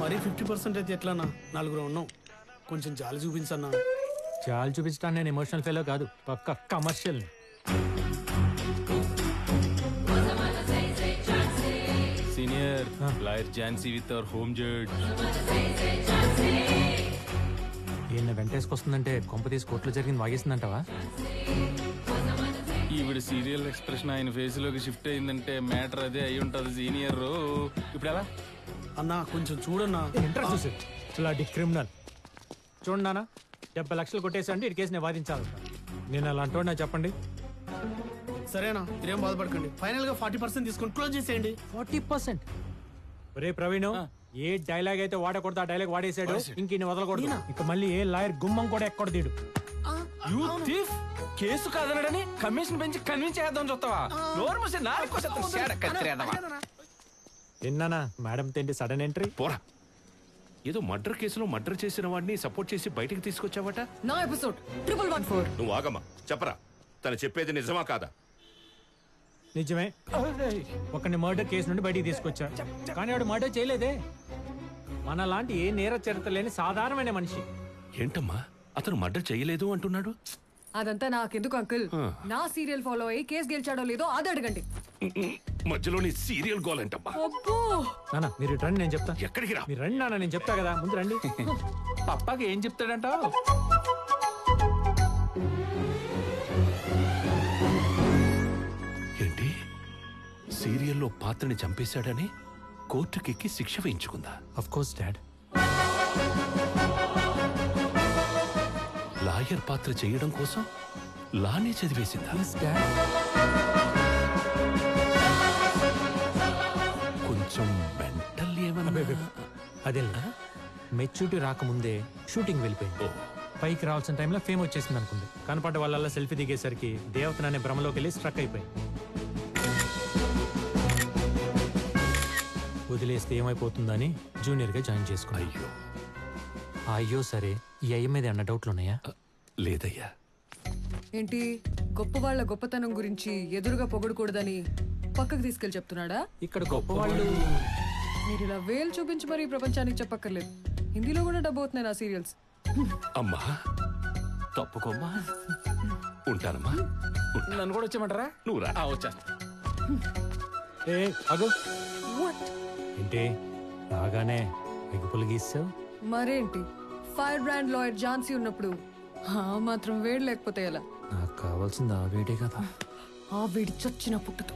మరీ fifty percent అయితే ఎట్లానా నలుగురు ఉన్నాం. కొంచెం జాలి చూపించన్నా. చాలు చూపించడానికి నేను ఎమోషనల్ ఫెలో కాదు. పక్క commercial senior lawyer Jhansi with our home judge ఈయన వెంటేసుకొస్తుందంటే కొంప తీసి కోర్టులో జరిగింది వాగేసిందంటావా? ఈవిడ సీరియల్ ఎక్స్ప్రెషన్ ఆయన ఫేస్లోకి షిఫ్ట్ అయిందంటే మ్యాటర్ అదే అయి ఉంటది సీనియర్ ఇప్పుడు ఎలా? అన్నా కొంచెం చూడన్నా. ఇంటర్ చూసి ఇలాంటి క్రిమినల్. చూడండి నాన్న. డెబ్బై లక్షలు కొట్టేసండి ఈ కేసు నేను వాదించాలి. నేను అలా అంటున్నా చెప్పండి సరేనా మీరేం బాధపడకండి. ఫైనల్గా ఫార్టీ పర్సెంట్ తీసుకొని క్లోజ్ చేసేయండి. Forty percent? ఒరే ప్రవీణ్ ఏ డైలాగ్ అయితే వాడకూడదు ఆ డైలాగ్ వాడేసాడు ఇంక ఈయన వదలకూడదు. ఇక మళ్ళీ ఏ లాయర్ గుమ్మం కూడా ఎక్కడ తీడు యూ థీఫ్ కేసు కాదనడని కమిషన్ పెంచి కన్విన్స్ చేద్దాం చూస్తావా? నోరు మూసి నాలుగు విన్నానా? మేడం తిండి సడన్ ఎంట్రీ? పోరా. ఏదో మర్డర్ కేసులో మర్డర్ చేసిన వాడిని సపోర్ట్ చేసి బయటికి తీసుకొచ్చావట? నా ఎపిసోడ్ ట్రిపుల్ వన్ ఫోర్. నువ్వు ఆగమ్మా. చెప్పరా. తను చెప్పేది నిజమా కాదా? నిజమే. ఒకని మర్డర్ కేసు నుండి బయటికి తీసుకొచ్చా. కానీ వాడు మర్డర్ చేయలేదే. మన లాంటి ఏ నేర చరిత్ర లేని సాధారణమైన మనిషి. ఏంటమ్మా? అతను మర్డర్ చేయలేదు అంటున్నాడు? అదంతా నాకెందుకు అంకుల్? నా సీరియల్ ఫాలో అయ్యి కేసు గెలిచాడో లేదో అది అడగండి. మధ్యలోని సీరియల్ గోల్ ఏంటమ్మా అబ్బో నాన్న మీరు రండి నేను చెప్తా. ఎక్కడికి రా? మీరు రండి నాన్న నేను చెప్తా కదా. ముందు రండి. పప్పాకి ఏం చెప్తాడంటావు ఏంటి? సీరియల్లో పాత్రని చంపేశాడని కోర్టుకెక్కి శిక్ష వేయించుకుందా? అఫ్ కోర్స్ డాడ్ లాయర్ పాత్ర చేయడం కోసం లానే చదివేసిందా? కొంచెం మెంటల్ ఏమన్నా? అదే మెచ్యూరిటీ రాకముందే షూటింగ్ వెళ్ళిపోయింది. పైకి రావాల్సిన టైంలో ఫేమ్ వచ్చేసింది అనుకుంది. కనపడ్డ వాళ్ళ సెల్ఫీ దిగేసరికి దేవతన అనే భ్రమలోకి వెళ్ళి స్ట్రక్ అయిపోయింది. వదిలేస్తే ఏమైపోతుందని జూనియర్గా జాయిన్ చేసుకున్నాయి అయ్యో. అయ్యో సరే. ఈ అయ్య మీద అన్న డౌట్లు ఉన్నాయా లేదయ్యా. ఏంటి? గొప్ప వాళ్ళ గొప్పతనం గురించి ఎదురుగా పొగడకూడదని పక్కకు తీసుకెళ్ళి చెప్తున్నాడా? ఇక్కడ గొప్ప వాళ్ళు. మీరు ఇలా వేలు చూపించి మరి ప్రపంచానికి చెప్పక్కర్లేదు. హిందీలో కూడా డబ్బు అవుతున్నాయి నా సీరియల్స్. అమ్మా తప్పుకోమ్మా. ఉంటానమ్మా. ఉంటా. నన్ను కూడా వచ్చేయమంటారా? నువ్వు రా. వచ్చేస్తా. ఏ అగు ఏంటి? రాగానే ఎగ్గుపులు గీసావు? మరేంటి? ఫైర్ బ్రాండ్ లాయర్ ఝాన్సీ ఉన్నప్పుడు ఆ మాత్రం వేడి లేకపోతే ఎలా? నాకు కావాల్సింది ఆ వేడే కదా. ఆ వేడి చచ్చిన పుట్టుతో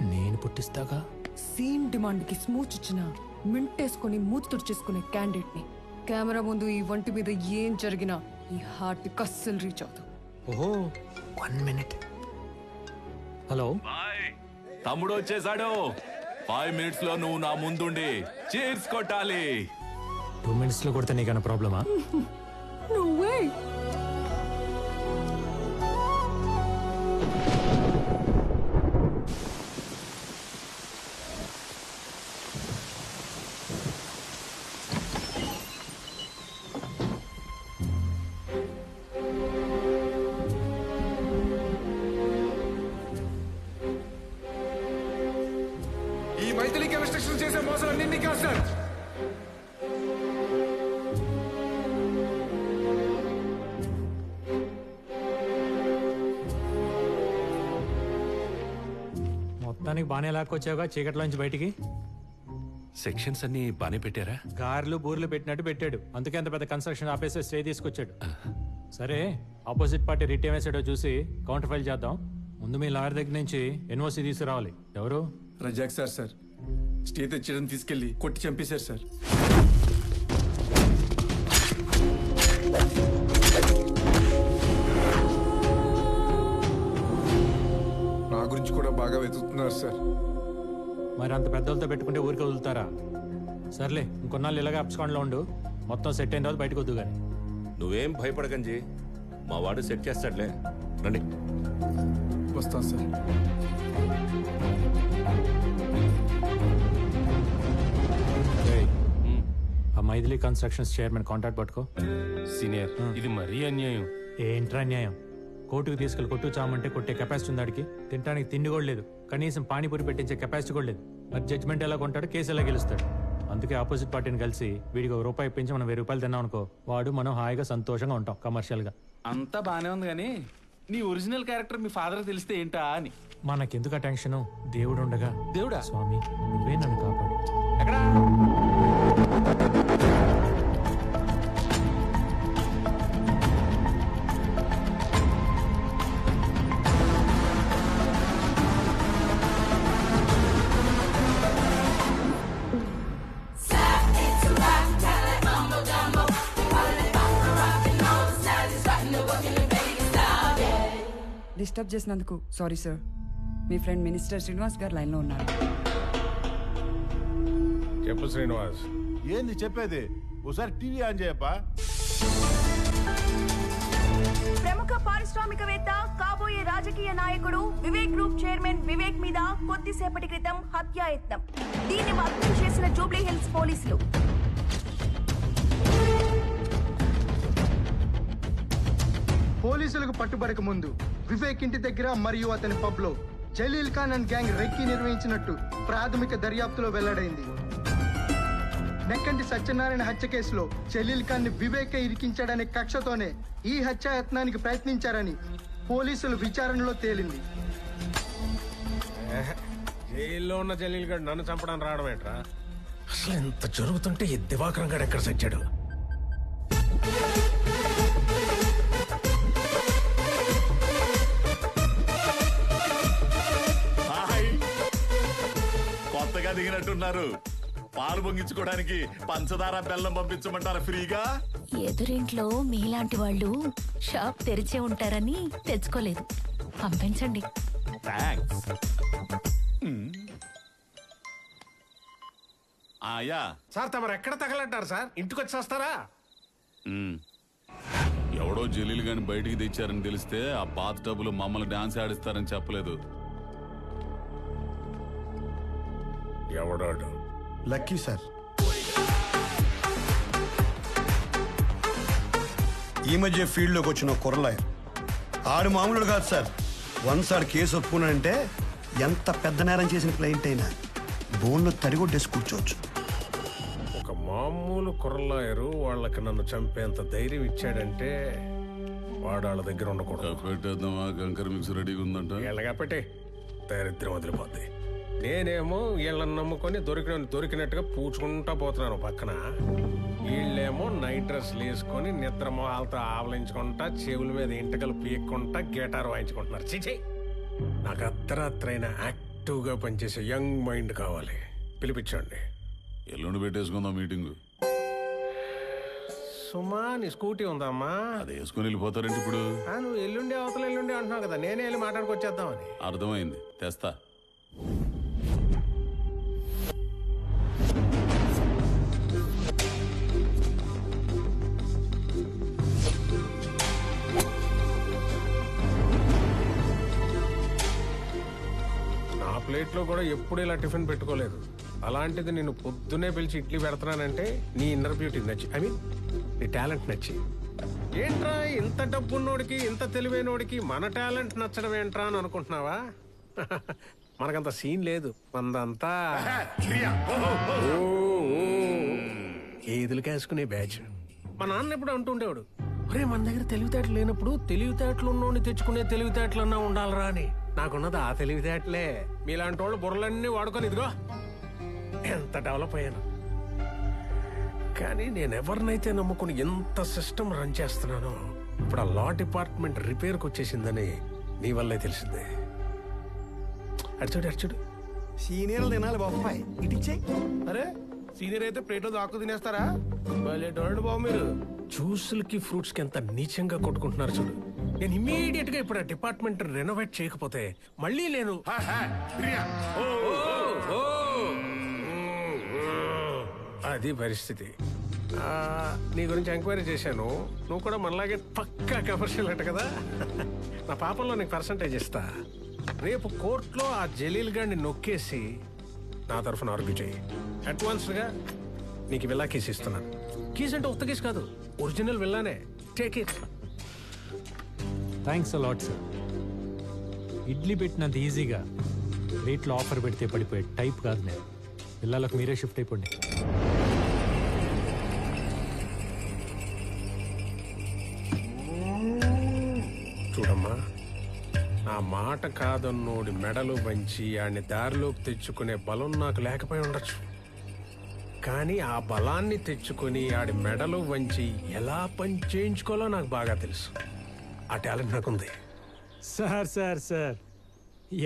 నేను పుట్టిస్తాగా? సీన్ డిమాండ్కి స్మూచ్ ఇచ్చిన మింటేసుకొని మూతి తుడిచేసుకునే క్యాండిడేట్ని కెమెరా ముందు ఈ వంటి మీద ఏం జరిగినా ఈ హార్ట్ కస్సలు రీచ్ అవుతాం ఓహో వన్ మినిట్. హలో? తమ్ముడు వచ్చేసాడు. ఫైవ్ మినిట్స్లో నువ్వు నా ముందుండి చీర్స్ కొట్టాలి. టూ మినిట్స్లో కొడితే నీకన్నా ప్రాబ్లమా? నువ్వే ఈ మైథిలికి రెస్ట్రిక్షన్ చేసే మోసాలన్నీ కాదు సార్ మొత్తానికి బాగానే లాక్కొచ్చావుగా చీకట్లోంచి బయటికి? సెక్షన్స్ అన్ని బానే పెట్టారా? కార్లు బూర్లు పెట్టినట్టు పెట్టాడు. అందుకే అంత పెద్ద కన్స్ట్రక్షన్ ఆపేసి స్టే తీసుకొచ్చాడు. సరే ఆపోజిట్ పార్టీ రిట్ వేసాడో చూసి కౌంటర్ ఫైల్ చేద్దాం. ముందు మీ లాయర్ దగ్గర నుంచి ఎన్ఓసి తీసుకురావాలి. ఎవరు? Razak sir sir. స్టే తెచ్చడం తీసుకెళ్ళి కొట్టి చంపేశారు సార్. గురించి కూడా బాగా వెతుకుతున్నారు సార్. మరి అంత పెద్దలతో పెట్టుకుంటే ఊరికి వదులుతారా? సర్లే ఇంకొన్నాళ్ళు ఇలాగే అప్స్కాండ్లో ఉండు. మొత్తం సెట్ అయిన తర్వాత బయటకు వద్దు కానీ నువ్వేం భయపడకంజీ. మా వాడు సెట్ చేస్తాడులే. రండి. వస్తాను సార్. ఆ మైథిలి కన్స్ట్రక్షన్స్ చైర్మన్ కాంటాక్ట్ పట్టుకో. సీనియర్. ఇది మరీ అన్యాయం. ఏంట్రా న్యాయం కోర్టుకు తీసుకెళ్ళి కొట్టు చామంటే కొట్టే కెపాసిటీ ఉంది ఆడికి. తినడానికి తిండి కూడా లేదు. కనీసం పానీపూరి పెట్టించే కెపాసిటీ కూడా లేదు. మరి జడ్జ్మెంట్ ఎలా కొంటాడు? కేసు ఎలా గెలుస్తాడు? అందుకే ఆపోజిట్ పార్టీని కలిసి వీడికి ఒక రూపాయి ఇప్పించి మనం వెయ్యి రూపాయలు తిన్నాం అనుకో వాడు మనం హాయిగా సంతోషంగా ఉంటాం కమర్షియల్గా అంతా బానే ఉంది కానీ నీ ఒరిజినల్ క్యారెక్టర్ మీ ఫాదర్ తెలిస్తే ఏంటా అని. మనకెందుకు ఆ టెన్షను దేవుడు ఉండగా. దేవుడా? స్వామి నువ్వే నన్ను కాపాడు. ఎక్కడా? డిస్టర్బ్ చేసినందుకు సారీ సార్. మీ ఫ్రెండ్ మినిస్టర్ శ్రీనివాస్ గారు లైన్లో ఉన్నారు. చెప్పు శ్రీనివాస్. ఏంది చెప్పేది? ఒకసారి టీవీ ఆన్ చేయప్పా? ప్రముఖ పారిశ్రామికవేత్త కాబోయే రాజకీయ నాయకుడు వివేక్ గ్రూప్ చైర్మన్ వివేక్ మీద కొద్దిసేపటి క్రితం హత్యాయత్నం. దీన్ని అర్థం చేసిన జూబ్లీ హిల్స్ పోలీసులు. పోలీసులకు పట్టుబడక ముందు వివేక్ ఇంటి దగ్గర మరియు అతని పబ్లో Jaleel Khan and gang recce నిర్వహించినట్టు ప్రాథమిక దర్యాప్తులో వెల్లడైంది. నెక్కంటి సత్యనారాయణ హత్య కేసులో జలీల్ ఖాన్ని వివేక ఇరికించాడనే కక్షతోనే ఈ హత్యాయత్నానికి ప్రయత్నించారని పోలీసులు విచారణలో తేలింది. జైల్లో ఉన్న జలీల్ గడ్ నన్ను చంపడానికి రావడం ఏంట్రా? అసలు ఇంత జరుగుతుంటే ఈ దివాకరం గడు ఎక్కడ సచ్చాడు? దిగినట్టున్నారు. పాలు పొంగించుకోవడానికి పంచదార బెల్లం పంపించమంటారా ఫ్రీగా? ఎదురింట్లో మీలాంటి వాళ్ళు షాప్ తెరిచే ఉంటారని తెచ్చుకోలేదు. పంపించండి. థ్యాంక్స్ ఆయా. సార్ తమరు ఎక్కడ తగలంటారు సార్? ఇంటికి వచ్చి వస్తారా ఎవడో జలీలు గాని బయటికి తెచ్చారని తెలిస్తే ఆ బాత్ టబ్బులు మమ్మల్ని డాన్స్ ఆడిస్తారని చెప్పలేదు. ఎవడాడు? Lucky sir. ఈ మధ్య ఫీల్డ్లోకి వచ్చిన కుర్రలాయర్ ఆడు మామూలు కాదు సార్. వన్స్ ఆడు కేసు ఒప్పుకున్నాడంటే ఎంత పెద్ద నేరం చేసిన క్లయింట్ అయినా బోన్లో తడిగొట్టేసి కూర్చోవచ్చు. ఒక మామూలు కుర్రలాయరు వాళ్ళకి నన్ను చంపేంత ధైర్యం ఇచ్చాడంటే వాడు వాళ్ళ దగ్గర ఉండకూడదు. పెట్టేద్దామా కంకర మిక్స్ రెడీగా ఉందంట. వీళ్ళగా పెట్టే. దరిద్రం వదిలిపోద్ది. నేనేమో వీళ్ళని నమ్ముకొని దొరికిన దొరికినట్టుగా పూచుకుంటా పోతున్నాను పక్కన. వీళ్ళేమో నైట్ డ్రెస్ వేసుకొని నిద్ర మొహాలతో ఆవలించుకుంటా చెవుల మీద ఇంటకలు పీక్కుంటా గిటార్ వాయించుకుంటున్నారు. చిచి నాకు అర్ధరాత్రైన యాక్టివ్గా పనిచేసే యంగ్ మైండ్ కావాలి. పిలిపించండి. ఎల్లుండి పెట్టేసుకుందాం మీటింగ్. సుమా నీ స్కూటీ ఉందమ్మా. అది వేసుకుని వెళ్ళిపోతారంటే ఇప్పుడు? నువ్వు ఎల్లుండి అవతల ఎల్లుండి అంటున్నావు కదా నేనే వెళ్ళి మాట్లాడుకొచ్చేద్దామని. అర్థమైంది. తెస్తా. ప్లేట్లో కూడా ఎప్పుడు ఇలా టిఫిన్ పెట్టుకోలేదు. అలాంటిది నేను పొద్దునే పిలిచి ఇడ్లీ పెడుతున్నానంటే నీ ఇన్నర్ బ్యూటీ నచ్చి ఐ మీన్ నీ టాలెంట్ నచ్చి. ఏంట్రా ఇంత డబ్బున్నోడికి ఇంత తెలివైనోడికి మన టాలెంట్ నచ్చడం ఏంట్రా అని అనుకుంటున్నావా? మనకంత సీన్ లేదు ఓ. ఏదులు కాసుకునే బ్యాచ్ మా నాన్న ఎప్పుడు అంటుండేవాడు ఒరే మన దగ్గర తెలివితేటలు లేనప్పుడు తెలివితేటలు ఉన్నోడిని తెచ్చుకునే తెలివితేటలన్నా ఉండాలిరా అని. నాకున్నది ఆ తెలివితేటలే. మీలాంటి వాళ్ళు బుర్రలన్నీ వాడుకొని ఇదిగో. ఎంత డెవలప్ అయ్యాను. కానీ నేను ఎవరినైతే నమ్ముకుని ఎంత సిస్టమ్ రన్ చేస్తున్నానో ఇప్పుడు ఆ లా డిపార్ట్మెంట్ రిపేర్కి వచ్చేసిందని నీ వల్లే తెలిసిందే. అడిచోడు అడిచోడు సీనియర్లు తినాలి బాబాయ్ ఇటిచ్చే అరే సీనియర్ అయితే ప్లేట్లో దాక్కు తినేస్తారా? బాబు మీరు. జ్యూసులకి ఫ్రూట్స్కి ఎంత నీచంగా కొట్టుకుంటున్నారు చూడు. నేను ఇమీడియట్గా ఇప్పుడు ఆ డిపార్ట్మెంట్ రెనోవేట్ చేయకపోతే మళ్ళీ నేను. అది పరిస్థితి. నీ గురించి ఎంక్వైరీ చేశాను. నువ్వు కూడా మనలాగే పక్కా కమర్షియల్ అంట కదా? నా పాపంలో నీకు పర్సంటేజ్ ఇస్తా. రేపు కోర్టులో ఆ జలీల్ గాడిని నొక్కేసి నా తరఫున ఆర్గ్యూ చేయి. అడ్వాన్స్గా నీకు విల్లా కేసు ఇస్తున్నాను. కీస్ అంటే ఉత్త కేసు కాదు. Original విల్లానే take it thanks a lot sir idli పెట్టినంత ఈజీగా రేట్లో ఆఫర్ పెడితే పడిపోయే టైప్ కాదు నేను. పిల్లలకు మీరే షిఫ్ట్ అయిపోండి. చూడమ్మా నా మాట కాదన్నోడి మెడలు వంచి ఆడిని దారిలోకి తెచ్చుకునే బలం నాకు లేకపోయి ఉండొచ్చు. కానీ ఆ బలాన్ని తెచ్చుకొని ఆడి మెడలు వంచి ఎలా పని చేయించుకోవాలో నాకు బాగా తెలుసు. ఆ టాలెంట్ నాకుంది. Sir sir sir.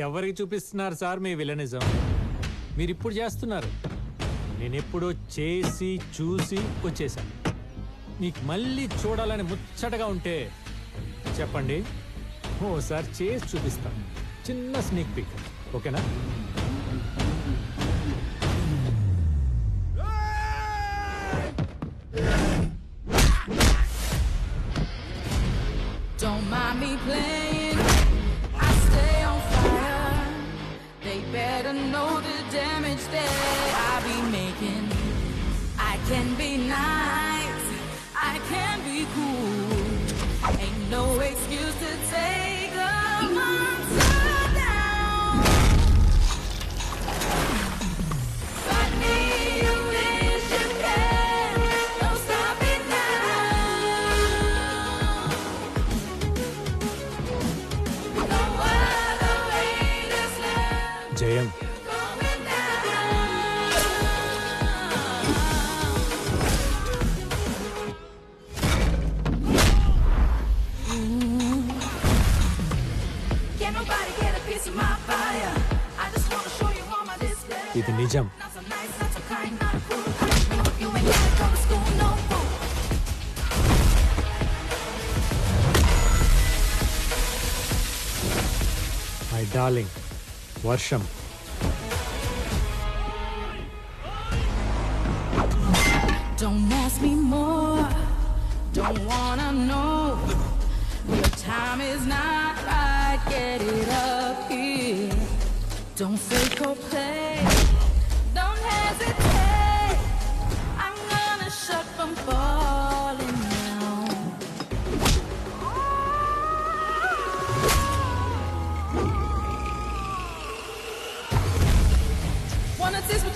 ఎవరికి చూపిస్తున్నారు సార్ మీ విలనిజం? మీరు ఇప్పుడు చేస్తున్నారు. నేను ఎప్పుడో చేసి చూసి వచ్చేసాను మీకు మళ్ళీ చూడాలని ముచ్చటగా ఉంటే చెప్పండి. ఓసారి చేసి చూపిస్తాను. చిన్న స్నేక్ పిక్ ఓకేనా? మై డార్లింగ్ వర్షం Don't ask me more. Don't wanna know. Your time is not right. Get it up here. Don't fake or play.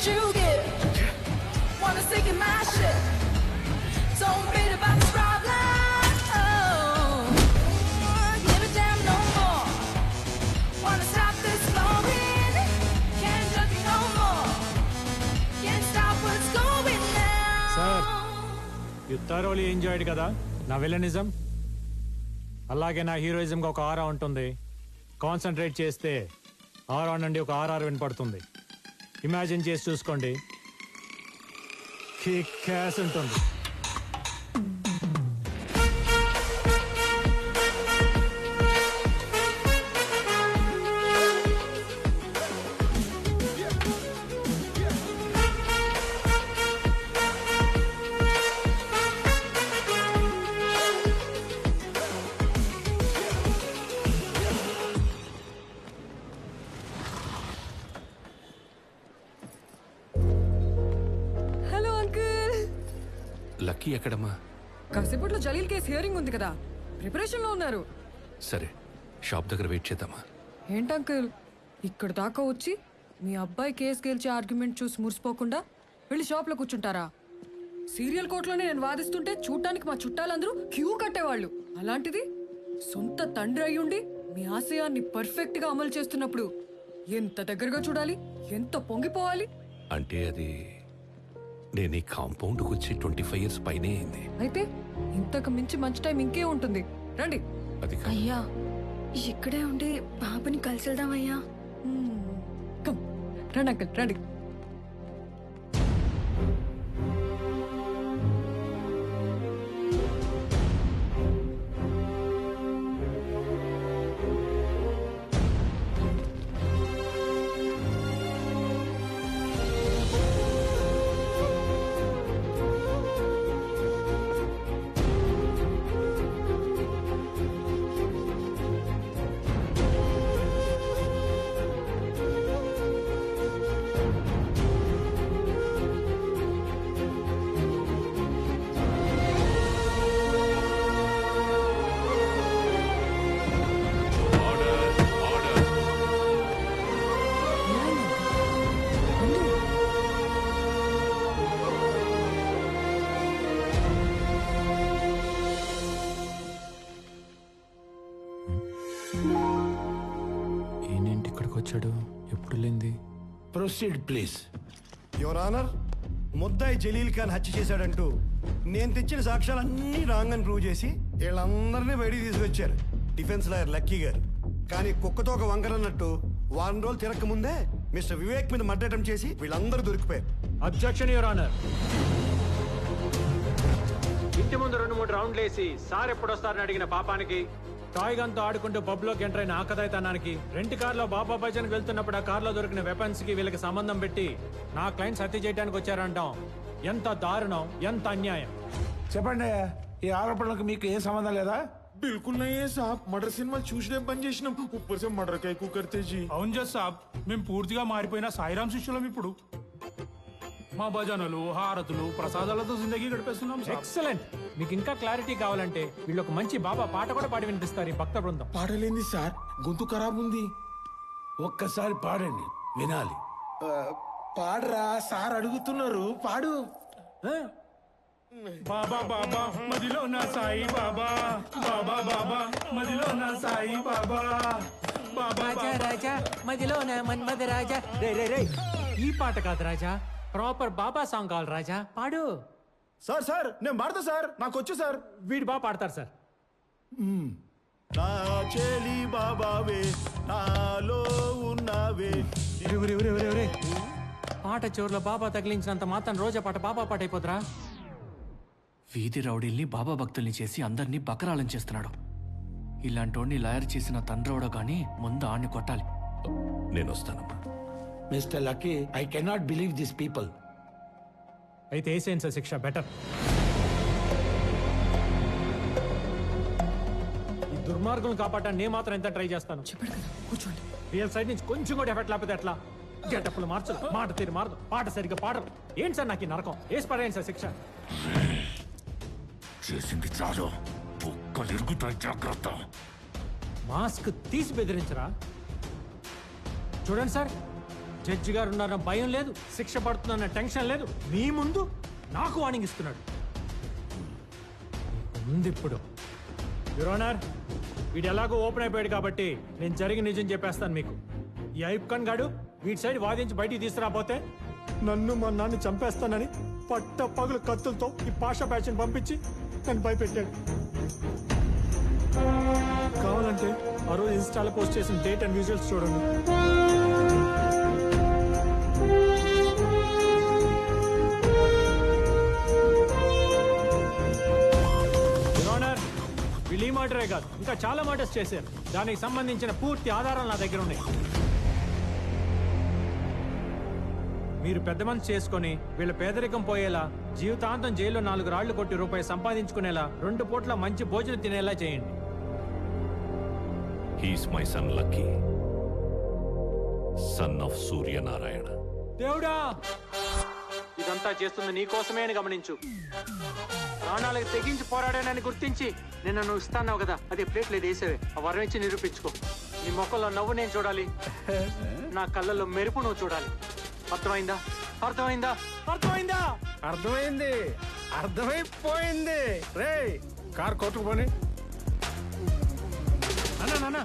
You get? Wanna stick in my shit? Don't beat about this problem. Oh, give a damn no more. Wanna stop this flowing? Can't judge me no more. Can't stop what's going now. Sir you thoroughly enjoyed కదా నా villainism అలాగే నా హీరోయిజంగా ఒక ఆరా ఉంటుంది concentrate చేస్తే ఆరా నుండి ఒక RR వినపడుతుంది ఇమాజిన్ చేసి చూసుకోండి. కిక్ ఉంటుంది. ఎక్కడమ్మా? కాసేపట్లో జలీల్ కేసు హియరింగ్ ఉంది కదా. ప్రిపరేషన్లో ఉన్నారు. సరే షాప్ దగ్గర వెయిట్ చేద్దామా? ఏంటి అంకుల్? ఇక్కడ దాకా వచ్చి మీ అబ్బాయి కేసు గెలిచే ఆర్గ్యుమెంట్ చూసి మురిసిపోకుండా వెళ్ళి షాప్లో కూర్చుంటారా? సీరియల్ కోర్టులోనే నేను వాదిస్తుంటే చూడటానికి మా చుట్టాలందరూ క్యూ కట్టేవాళ్ళు. అలాంటిది సొంత తండ్రి అయ్యుండి మీ ఆశయాన్ని పర్ఫెక్ట్గా అమలు చేస్తున్నప్పుడు ఎంత దగ్గరగా చూడాలి? ఎంత పొంగిపోవాలి? అంటే అది నేను ఈ కాంపౌండ్కి వచ్చి ట్వంటీ ఫైవ్ ఇయర్స్ పైనే అయింది. అయితే ఇంతకు మించి మంచి టైం ఇంకే ఉంటుంది. రండి. అది కాదు. అయ్యా ఇక్కడే ఉండి పాపని కలిసి వెళ్దామయ్యా కమ్. రండి అంకుల్ రండి. వచ్చాడు. ఎప్పుడు లేంది ప్రొసీడ్ ప్లీజ్. యువర్ ఆనర్ ముద్దాయి జలీల్ ఖాన్ హత్య చేశాడంటూ నేను తెచ్చిన సాక్ష్యాలన్నీ రాంగ్ అని ప్రూవ్ చేసి వీళ్ళందరినీ బయటికి తీసుకొచ్చారు. డిఫెన్స్ లాయర్ లక్కీ గారు. కానీ కుక్కతో ఒక వంకరన్నట్టు వారం రోజులు తిరక్క ముందే మిస్టర్ వివేక్ మీద అటెంప్ట్ చేసి వీళ్ళందరూ దొరికిపోయారు. Objection your honour. ఇంటి ముందు రెండు మూడు రౌండ్లు వేసి సార్ ఎప్పుడు వస్తారని అడిగిన పాపానికి టాయ్ గన్ తో ఆడుకుంటూ పబ్ లోకి ఎంటర్ అయిన ఆకదాయితనానికి రెంట్ కార్ లో బాబా భజన్ వెళ్తున్నప్పుడు ఆ కార్ లో దొరికిన వెపన్స్ కి వీళ్ళకి సంబంధం పెట్టి నా క్లయింట్స్ హత్య చేయడానికి వచ్చారంటాం ఎంత దారుణం ఎంత అన్యాయం చెప్పండి ఈ ఆరోపణలకు మీకు ఏ సంబంధం లేదా बिल्कुल नहीं है साहब मर्डर सिनेमा చూసినే బంద్ చేసినాం ऊपर से मर्डर కై కుకర్తే జీ అవును జస్ సాబ్ మేము పూర్తిగా మారిపోయిన సాయిరాం శిష్యులం ఇప్పుడు మా భజనలు హారతులు ప్రసాదాలతో జిందగీ గడిపేస్తున్నాం సాబ్. ఎక్సలెంట్. మీకు ఇంకా క్లారిటీ కావాలంటే వీళ్ళు ఒక మంచి బాబా పాట కూడా పాడి వినిపిస్తారు ఈ భక్త బృందం. పాడలేంది సార్. గొంతు ఖరాబ్ ఉంది. ఒక్కసారి పాడండి. వినాలి. పాడరా సార్ అడుగుతున్నారు. పాడు. బాబా బాబా మదిలో నా సాయి బాబా. బాబా బాబా మదిలో నా సాయి బాబా. బాబా రాజా రాజా మదిలోన మన్మద రాజా. రే రే రే. ఈ పాట కాదు రాజా. ప్రాపర్ బాబా సాంగ్ కావాలి రాజా. పాడు. సార్ సార్ నేను పాడతా సార్. నాకు వచ్చు సార్. వీడు బాగా పాడతారు సార్. నా చెలి బాబావే నాలో ఉన్నావే. పాట చివరిలో బాబా తగిలించినంత మాత్రం రోజా పాట బాబా పాట అయిపోతురా వీధి రౌడీల్ని బాబా భక్తుల్ని చేసి అందరినీ బకరాలం చేస్తున్నాడు. ఇలాంటోడిని లాయర్ చేసిన తండ్రవడో గాని ముందు ఆడిని కొట్టాలి. నేను వస్తానమ్మా. Mister lucky I cannot believe this people. అయితే వేసేయండి సార్ శిక్ష? బెటర్. ఈ దుర్మార్గులను కాపాడటానికి నేను మాత్రం ఎంత ట్రై చేస్తాను? చెప్పాడు కదా కూర్చోండి. రియల్ సైడ్ నుంచి కొంచెం కూడా ఎఫెక్ట్ లేకపోతే ఎట్లా? గెటప్పులు మార్చదు మాట తీరు మారదు పాట సరిగ్గా పాడరు. ఏంటి సార్ నాకు ఈ నరకం? వేసి పడేయండి సార్ శిక్ష? చేసింది చాలు. బుక్కలు ఇరుగుతాయి జాగ్రత్త. మాస్క్ తీసి బెదిరించరా? చూడండి సార్ జడ్జి గారు ఉన్నారన్న భయం లేదు శిక్ష పడుతుందన్న టెన్షన్ లేదు. మీ ముందు నాకు వార్నింగ్ ఇస్తున్నాడు. ఉంది ఇప్పుడు. యురోనర్ వీడు ఎలాగో ఓపెన్ అయిపోయాడు కాబట్టి నేను జరిగి నిజం చెప్పేస్తాను మీకు. ఈ ఐప్ ఖాన్ గాడు వీటి సైడ్ వాదించి బయటికి తీసుకురాపోతే నన్ను మా నాన్న చంపేస్తానని పట్ట పగులు కత్తులతో ఈ పాషా బ్యాచ్ని పంపించి నన్ను భయపెట్టాడు. కావాలంటే ఆ రోజు ఇన్స్టాలో పోస్ట్ చేసిన డేట్ అండ్ విజువల్స్ చూడండి. మర్డరే కాదు. ఇంకా చాలా మర్డర్స్ చేశారు. దానికి సంబంధించిన పూర్తి ఆధారాలు నా దగ్గర ఉన్నాయి. మీరు పెద్ద మనసు చేసుకొని వీళ్ళ పేదరికం పోయేలా జీవితాంతం జైల్లో నాలుగు రాళ్ళు కొట్టి రూపాయి సంపాదించుకునేలా రెండు పూట్ల మంచి భోజనం తినేలా చేయండి. He's my son lucky son of Suryanarayana దేవుడా! ఇదంతా చేస్తుంది నీ కోసమే అని గమనించు. ప్రాణాలకు తెగించి పోరాడానని గుర్తించి నిన్న నువ్వు ఇస్తాన్నావు కదా. అది ప్లేట్ లేదు వేసేవే. ఆ వరం ఇచ్చి నిరూపించుకో. నీ మొక్కల్లో నవ్వు నేను చూడాలి. నా కళ్ళల్లో మెరుపు నువ్వు చూడాలి. అర్థమైందా? అర్థమైందా? అర్థమైందా? అర్థమైంది. అర్థమైపోయింది. రే కార్ కోర్టుకు పోనీ. అన్నా నాన్న.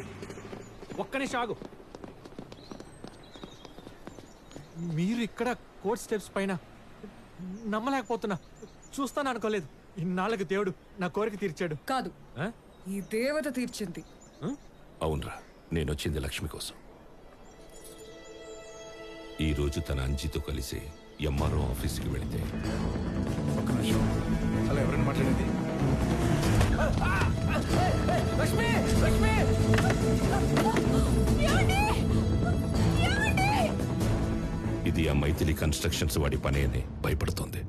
ఒక్క నిమిషం ఆగు. మీరు ఇక్కడ కోర్ట్ స్టెప్స్ పైన నమ్మలేకపోతున్నా. చూస్తాను అనుకోలేదు. ఇన్నాళ్ళకి దేవుడు నా కోరిక తీర్చాడు. కాదు. ఆ? ఈ దేవత తీర్చింది. అవునరా నేను వచ్చింది లక్ష్మి కోసం. ఈ రోజు తన అంజితో కలిసి ఎంఆర్ఓ ఆఫీస్కి వెళితే. ఒక్క నిమిషం. అలా ఎవరైనా మాట్లాడింది లక్ష్మి! లక్ష్మి! ఇది ఆ మైథిలి కన్స్ట్రక్షన్స్ వాడి పని అని భయపడుతోంది.